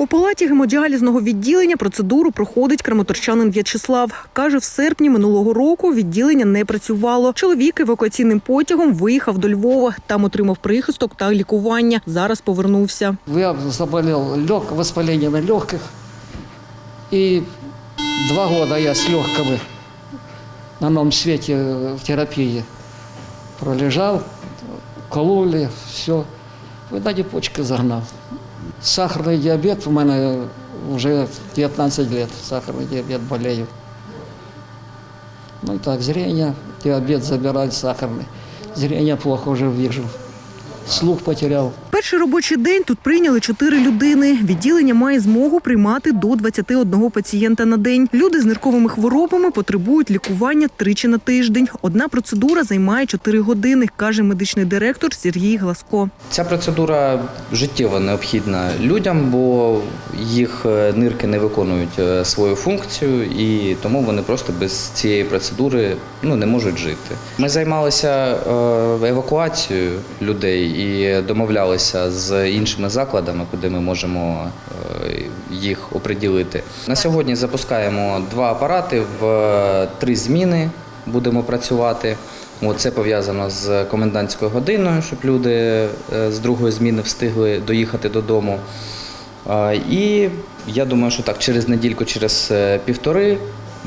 У палаті гемодіалізного відділення процедуру проходить краматорчанин В'ячеслав. Каже, в серпні минулого року відділення не працювало. Чоловік евакуаційним потягом виїхав до Львова. Там отримав прихисток та лікування. Зараз повернувся. Я заболел лег, воспаление на легких. И два года я с легкими на новом свете в терапии пролежал, кололи, все. Видать, почки загнав. Сахарний діабет у мене вже 19 лет. Сахарний діабет болею. Ну и так, зрение, диабет забирать сахарный. Зрение плохо уже вижу. Слух потерял. Перший робочий день тут прийняли чотири людини. Відділення має змогу приймати до 21 пацієнта на день. Люди з нирковими хворобами потребують лікування тричі на тиждень. Одна процедура займає 4 години, каже медичний директор Сергій Гласко. Ця процедура життєво необхідна людям, бо їх е, нирки не виконують е, свою функцію, і тому вони просто без цієї процедури ну, не можуть жити. Ми займалися е, евакуацією людей і домовлялися з іншими закладами, куди ми можемо е, їх оприділити. На сьогодні запускаємо два апарати в е, три зміни. Будемо працювати. Це пов'язано з комендантською годиною, щоб люди е, з другої зміни встигли доїхати додому. І я думаю, що так через недільку, через півтори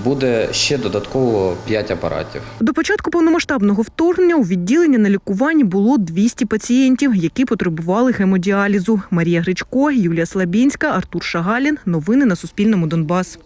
буде ще додатково 5 апаратів. До початку повномасштабного вторгнення у відділенні на лікуванні було 200 пацієнтів, які потребували гемодіалізу. Марія Гречко, Юлія Слабінська, Артур Шагалін. Новини на Суспільному Донбас.